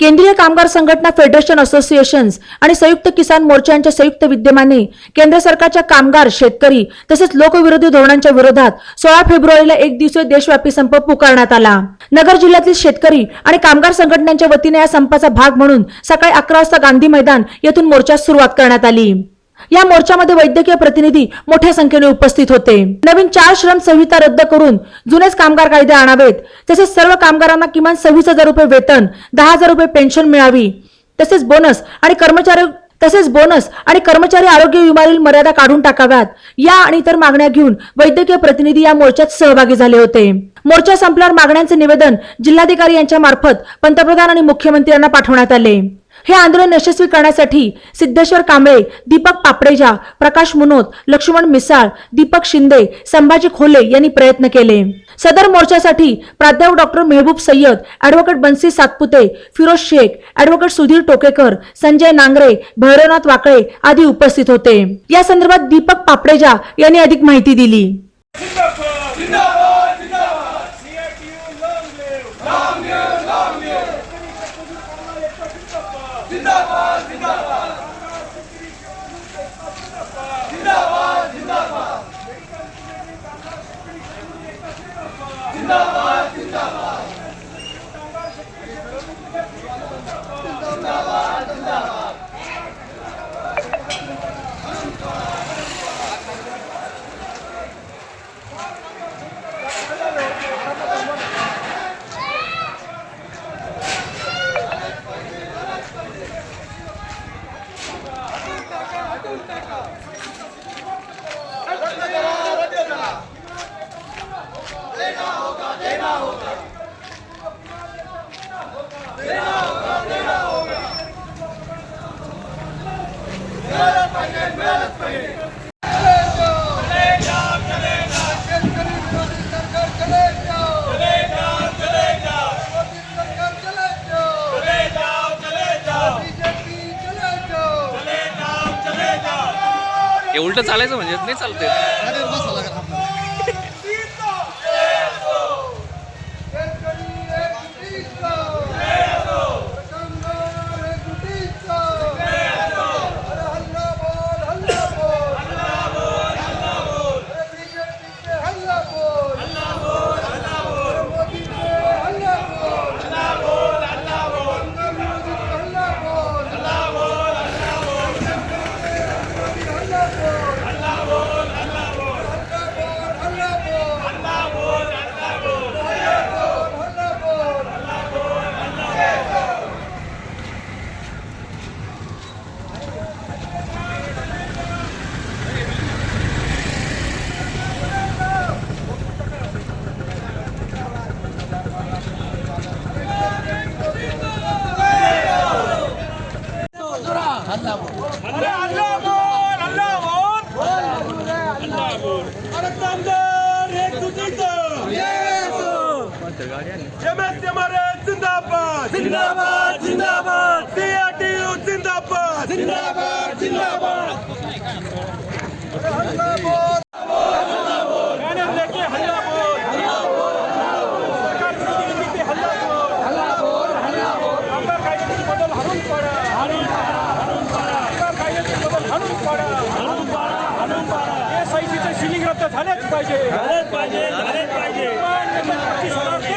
केंद्रीय कामगार संघटना फेडरेशन असोसिएशन्स आणि संयुक्त किसान मोर्चा यांच्या संयुक्त विद्यमाने केंद्र सरकारच्या कामगार शेतकरी तसेच लोकविरोधी धोरणांच्या विरोधात सोळा फेब्रुवारीला एक दिवसीय देशव्यापी संप पुकारण्यात आला. नगर जिल्ह्यातील शेतकरी आणि कामगार संघटनांच्या वतीने या संपाचा भाग म्हणून सकाळी अकरा वाजता गांधी मैदान येथून मोर्चास सुरुवात करण्यात आली. या मोर्चामध्ये वैद्यकीय प्रतिनिधी मोठ्या संख्येने उपस्थित होते. नवीन चार श्रम संहिता रद्द करून जुनेच कामगार कायदे आणावेत. तसेच सर्व कामगारांना किमान सव्वीस हजार रुपये वेतन दहा हजार रुपये पेन्शन मिळावी. तसेच बोनस आणि कर्मचारी तसेच बोनस आणि कर्मचारी आरोग्य विमावरील मर्यादा काढून टाकाव्यात. या आणि इतर मागण्या घेऊन वैद्यकीय प्रतिनिधी या मोर्चात सहभागी झाले होते. मोर्चा संपल्यावर मागण्यांचे निवेदन जिल्हाधिकारी यांच्या मार्फत पंतप्रधान आणि मुख्यमंत्र्यांना पाठवण्यात आले. हे आंदोलन यशस्वी करण्यासाठी सिद्धेश्वर कांबळे दीपक पापडेजा प्रकाश मुनोत लक्ष्मण मिसाळ दीपक शिंदे संभाजी खोले यांनी प्रयत्न केले. सदर मोर्चासाठी प्राध्यापक doctor Mehboob Sayyad advocate Bansi Satpute Firoz Shaikh advocate Sudhir Tokekar Sanjay Nangare Bhairavnath Wakale आदी उपस्थित होते. या संदर्भात दीपक पापडेजा यांनी अधिक माहिती दिली जिंदाबाद जिंदाबाद जिंदाबाद CITU long live long live long live जिंदाबाद जिंदाबाद जिंदाबाद जिंदाबाद जिंदाबाद जिंदाबाद हे उलट चालायचं म्हणजे नाही चालते जिंदाबाद। जिंदाबाद जिंदाबाद। जिंदाबाद। जिंदाबाद जिंदाबाद। झालेच पाहिजे। झालेच पाहिजे झालेच पाहिजे.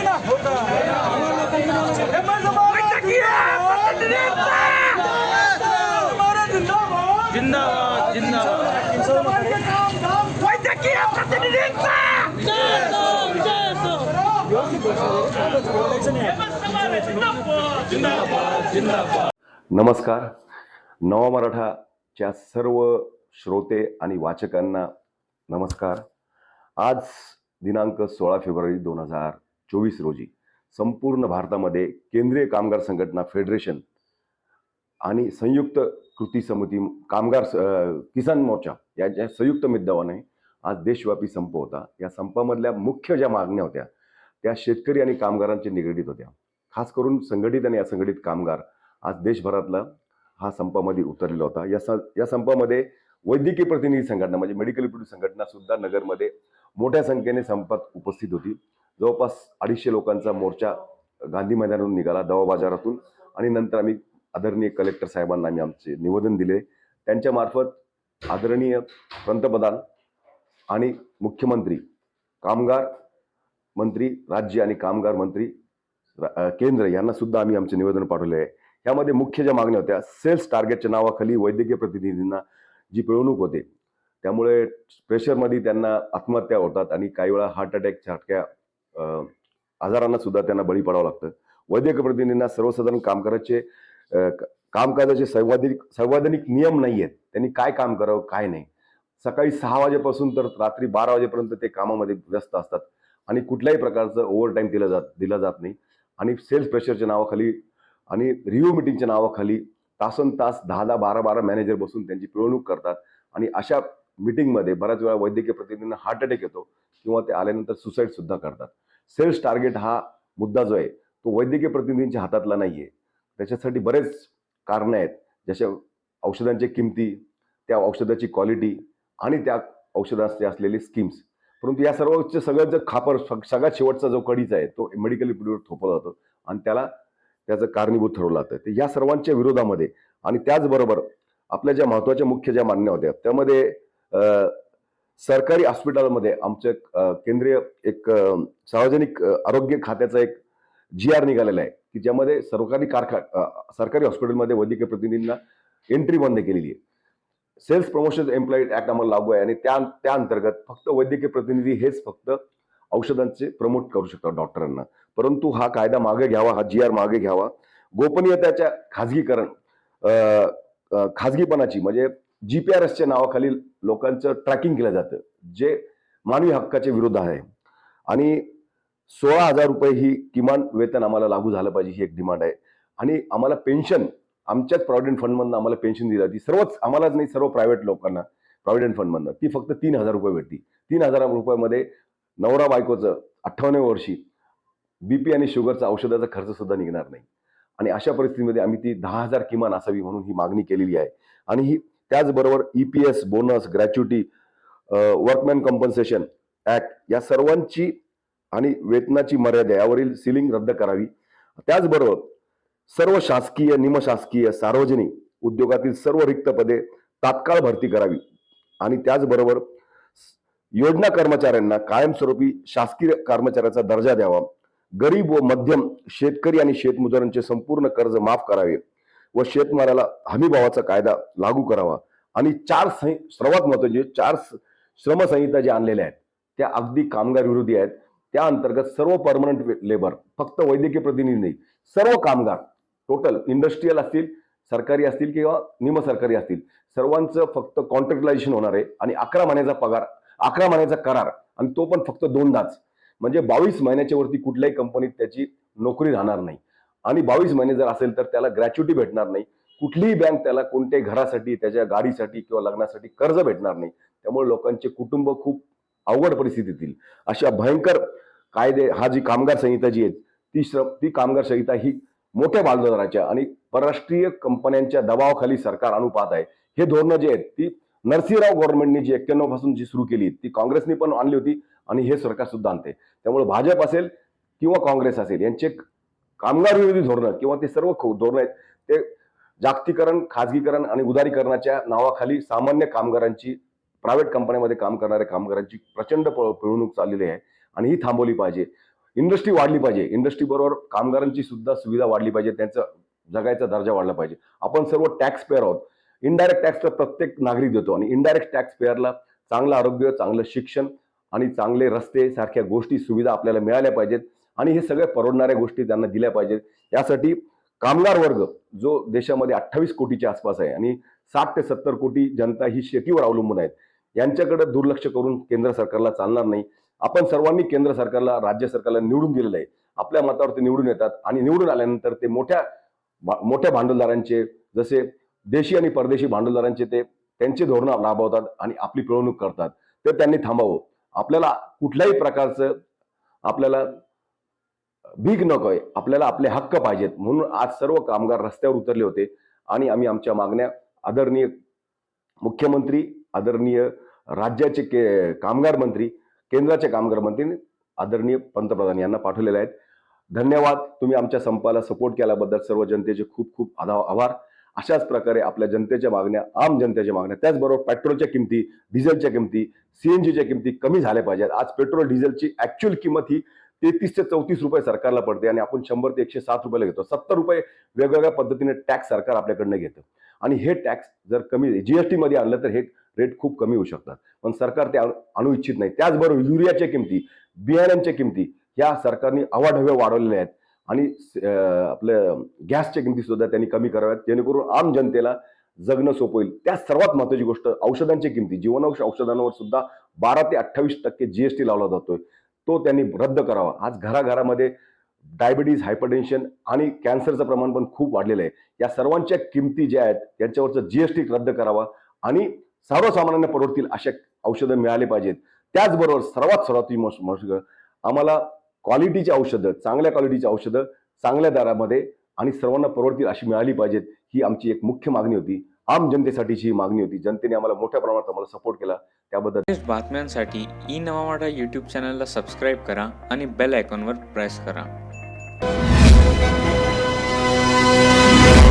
जिंदाबाद जिंदाबाद. वैद्यकीय प्रतिनिधींचा! नमस्कार. नवा मराठाच्या सर्व श्रोते आणि वाचकांना नमस्कार. आज दिनांक सोळा फेब्रुवारी दोन हजार चोवीस रोजी संपूर्ण भारतामध्ये केंद्रीय कामगार संघटना फेडरेशन आणि संयुक्त कृती समिती कामगार स- किसान मोर्चा यांच्या संयुक्त मुद्द्याने आज देशव्यापी संप होता. या संपामधल्या मुख्य ज्या मागण्या होत्या त्या शेतकरी आणि कामगारांच्या निगडीत होत्या. खास करून संघटित आणि असंघटित कामगार आज देशभरातला हा संपामध्ये उतरलेला होता. या स या संपामध्ये वैद्यकीय प्रतिनिधी संघटना म्हणजे मेडिकल रिप्रेझेंटेटिव्ह संघटना सुद्धा नगरमध्ये मोठ्या संख्येने संपात उपस्थित होती. जवळपास अडीचशे लोकांचा मोर्चा गांधी मैदानातून निघाला दवा बाजारातून. आणि नंतर आम्ही आदरणीय कलेक्टर साहेबांना आम्ही आमचे निवेदन दिले. त्यांच्यामार्फत आदरणीय पंतप्रधान आणि मुख्यमंत्री कामगार मंत्री राज्य आणि कामगार मंत्री रा- केंद्र यांना सुद्धा आम्ही आमचे निवेदन पाठवले आहे. यामध्ये मुख्य ज्या मागण्या होत्या सेल्स टार्गेटच्या नावाखाली वैद्यकीय प्रतिनिधींना जी पिळवणूक होते त्यामुळे प्रेशरमध्ये त्यांना आत्महत्या होतात आणि काही वेळा हार्ट अटॅक छाटक्या आजारांना सुद्धा त्यांना बळी पडावं लागतं. वैद्यकीय प्रतिनिधींना सर्वसाधारण कामगाराचे कामकाजाचे संवादिक संवैधानिक नियम नाही आहेत त्यांनी काय काम करावं काय नाही. सकाळी सहा वाजेपासून तर रात्री बारा वाजेपर्यंत ते कामामध्ये व्यस्त असतात. आणि कुठल्याही प्रकारचं ओव्हर टाईम दिलं जात दिला जात नाही. आणि सेल्स प्रेशरच्या नावाखाली आणि रिव्ह्यू मिटिंगच्या नावाखाली तासन तास दहा दहा बारा बारा मॅनेजर बसून त्यांची पिळवणूक करतात. आणि अशा मिटिंगमध्ये बऱ्याच वेळा वैद्यकीय प्रतिनिधींना हार्ट अटॅक येतो किंवा ते आल्यानंतर सुसाईडसुद्धा करतात. सेल्स टार्गेट हा मुद्दा जो आहे तो वैद्यकीय प्रतिनिधींच्या हातातला नाही आहे त्याच्यासाठी बरेच कारणं आहेत. जशा औषधांच्या किमती त्या औषधाची क्वालिटी आणि त्या औषधाचे असलेले स्कीम्स परंतु या सर्वच सगळं जर खापर सगळ्यात शेवटचा जो कडीचा आहे तो मेडिकल इम्प्लिमेंट थोपला जातो आणि त्याला त्याचं कारणीभूत ठरवलं जातं. तर या सर्वांच्या विरोधामध्ये आणि त्याचबरोबर आपल्या ज्या महत्त्वाच्या मुख्य ज्या मान्य होत्या त्यामध्ये सरकारी हॉस्पिटलमध्ये आमचं केंद्रीय एक सार्वजनिक आरोग्य खात्याचा एक जी आर निघालेला आहे की ज्यामध्ये सरकारी कारखा सरकारी हॉस्पिटलमध्ये वैद्यकीय प्रतिनिधींना एंट्री बंद केलेली आहे. सेल्स प्रमोशन एम्प्लॉईड ऍक्ट आम्हाला लागू आहे आणि त्या त्या अंतर्गत फक्त वैद्यकीय प्रतिनिधी हेच फक्त औषधांचे प्रमोट करू शकतात डॉक्टरांना परंतु हा कायदा मागे घ्यावा हा जी आर मागे घ्यावा. गोपनीयतेच्या खाजगीकरण खाजगीपणाची म्हणजे जी पी आर एसच्या नावाखाली लोकांचं ट्रॅकिंग केलं जातं जे मानवी हक्काच्या विरुद्ध आहे. आणि सोळा हजार रुपये ही किमान वेतन आम्हाला लागू झालं पाहिजे ही एक डिमांड आहे. आणि आम्हाला पेन्शन आमच्याच प्रॉव्हिडंट फंडमधनं आम्हाला पेन्शन दिली. जाते सर्वच आम्हालाच नाही सर्व प्रायव्हेट लोकांना प्रॉव्हिडंट फंडमधनं ती फक्त तीन हजार रुपये भेटती. तीन हजार रुपयामध्ये नवरा बायकोचं अठ्ठावन्न वर्षी बीपी आणि शुगरचा औषधाचा खर्च सुद्धा निघणार नाही. आणि अशा परिस्थितीमध्ये आम्ही ती दहा हजार किमान असावी म्हणून ही मागणी केलेली आहे. आणि ही त्याचबरोबर E P S bonus gratuity workman compensation act या सर्वांची आणि वेतनाची मर्यादा यावरील सिलिंग रद्द करावी. त्याचबरोबर सर्व शासकीय निमशासकीय सार्वजनिक उद्योगातील सर्व रिक्त पदे तात्काळ भरती करावी. आणि त्याचबरोबर योजना कर्मचाऱ्यांना कायमस्वरूपी शासकीय कर्मचाऱ्याचा दर्जा द्यावा. गरीब व मध्यम शेतकरी आणि शेतमजुरांचे संपूर्ण कर्ज माफ करावे व शेतमाऱ्याला हमीभावाचा कायदा लागू करावा. आणि चार सर्वात महत्त्वाचे चार श्रमसंहिता ज्या आणलेल्या आहेत त्या अगदी कामगार विरोधी आहेत. त्या अंतर्गत सर्व परमनंट लेबर फक्त वैद्यकीय प्रतिनिधी नाही सर्व कामगार टोटल इंडस्ट्रीयल असतील सरकारी असतील किंवा निमसरकारी असतील सर्वांचं फक्त कॉन्ट्रॅक्टलायझेशन होणार आहे आणि अकरा महिन्याचा पगार अकरा महिन्याचा करार आणि तो पण फक्त दोनदाच म्हणजे बावीस महिन्याच्या वरती कुठल्याही कंपनीत त्याची नोकरी राहणार नाही. आणि बावीस महिने जर असेल तर त्याला ग्रॅच्युटी भेटणार नाही. कुठलीही बँक त्याला कोणत्याही घरासाठी त्याच्या गाडीसाठी किंवा लग्नासाठी कर्ज भेटणार नाही. त्यामुळे लोकांचे कुटुंब खूप अवघड परिस्थितीत येतील. अशा भयंकर कायदे हा जी कामगार संहिता जी आहे ती श्रम ती कामगार संहिता ही मोठ्या भागदाराच्या आणि परराष्ट्रीय कंपन्यांच्या दबावाखाली सरकार आणू पाहत आहे. हे धोरणं जे आहेत ती नरसिंहराव गव्हर्नमेंटने जी एक्क्याण्णवपासून जी सुरू केली ती काँग्रेसने पण आणली होती आणि हे सरकार सुद्धा आणते. त्यामुळे भाजप असेल किंवा काँग्रेस असेल यांचे कामगार विरोधी धोरणं किंवा ते सर्व खो- धोरणं आहेत ते जागतिकरण खाजगीकरण आणि उदारीकरणाच्या नावाखाली सामान्य कामगारांची प्रायव्हेट कंपन्यांमध्ये काम करणाऱ्या कामगारांची प्रचंड पिळवणूक चाललेली आहे आणि ही थांबवली पाहिजे. इंडस्ट्री वाढली पाहिजे. इंडस्ट्री बरोबर कामगारांची सुद्धा सुविधा वाढली पाहिजे. त्यांचा जगायचा दर्जा वाढला पाहिजे. आपण सर्व टॅक्स पेअर आहोत. इनडायरेक्ट टॅक्स तर प्रत्येक नागरिक देतो आणि इनडायरेक्ट टॅक्स पेअरला चांगलं आरोग्य चांगलं शिक्षण आणि चांगले रस्ते सारख्या गोष्टी सुविधा आपल्याला मिळाल्या पाहिजेत आणि हे सगळ्या परवडणाऱ्या गोष्टी त्यांना दिल्या पाहिजेत. यासाठी कामगार वर्ग जो देशामध्ये अठ्ठावीस कोटीच्या आसपास आहे आणि साठ ते सत्तर कोटी जनता ही शेतीवर अवलंबून आहेत. यांच्याकडे दुर्लक्ष करून केंद्र सरकारला चालणार नाही. आपण सर्वांनी केंद्र सरकारला राज्य सरकारला निवडून दिलेलं आहे. आपल्या मतावर ते निवडून येतात आणि निवडून आल्यानंतर ते मोठ्या भा- मोठ्या भांडवलदारांचे जसे देशी आणि परदेशी भांडवलदारांचे ते त्यांचे धोरणं राबवतात आणि आपली पिळवणूक करतात. ते त्यांनी थांबावं. आपल्याला कुठल्याही प्रकारचं आपल्याला भीक आहे आपल्याला आपले हक्क पाहिजेत. म्हणून आज सर्व कामगार रस्त्यावर उतरले होते आणि आम्ही आमच्या मागण्या आदरणीय मुख्यमंत्री आदरणीय राज्याचे के कामगार मंत्री केंद्राचे कामगार मंत्री आदरणीय पंतप्रधान यांना पाठवलेले आहेत. धन्यवाद. तुम्ही आमच्या संपाला सपोर्ट केल्याबद्दल सर्व जनतेचे खूप खूप आधा- आभार. अशाच प्रकारे आपल्या जनतेच्या मागण्या आम जनतेच्या मागण्या त्याचबरोबर पेट्रोलच्या किमती डिझेलच्या किमती सीएनजीच्या किमती कमी झाल्या पाहिजेत. आज पेट्रोल डिझेलची ऍक्च्युअल किंमत ही तेहतीस ते चौतीस रुपये सरकारला पडते आणि आपण शंभर ते एकशे सात रुपयाला घेतो. सत्तर रुपये वेगवेगळ्या पद्धतीने टॅक्स सरकार आपल्याकडनं घेतं. आणि हे टॅक्स जर कमी जीएसटीमध्ये आणलं तर हे रेट खूप कमी होऊ शकतात. पण सरकार ते आणू आणू इच्छित नाही. त्याचबरोबर युरियाच्या किमती बियाण्यांच्या किमती ह्या सरकारने अवाढव्य वाढवलेल्या आहेत. आणि अं, आपलं गॅसच्या किमती सुद्धा त्यांनी कमी कराव्यात. जेणेकरून आम जनतेला जगणं सोपं होईल. त्या सर्वात महत्वाची गोष्ट औषधांची किमती. जीवनावश्यक औषधांवर सुद्धा बारा ते अठ्ठावीस टक्के जीएसटी लावला जातोय. तो त्यांनी रद्द करावा. आज घराघरामध्ये डायबिटीज हायपरटेन्शन आणि कॅन्सरचं प्रमाण पण खूप वाढलेलं आहे. या सर्वांच्या किमती ज्या आहेत त्यांच्यावरचं जीएसटी रद्द करावा. आणि सर्वसामान्यांना परवडतील अशा औषधं मिळाले पाहिजेत. त्याचबरोबर सर्वात सर्वात मोस्ट आम्हाला क्वालिटीची औषधं चांगल्या क्वालिटीची औषधं चांगल्या दरामध्ये आणि सर्वांना परवडतील अशी मिळाली पाहिजेत ही आमची एक मुख्य मागणी होती. आम जनतेसाठीची ही मागणी होती. जनतेने आम्हाला मोठ्या प्रमाणात आम्हाला सपोर्ट केला. त्याबद्दल बातम्यांसाठी ई नवा मराठा यूट्यूब चॅनलला सबस्क्राईब करा आणि बेल आयकॉनवर प्रेस करा.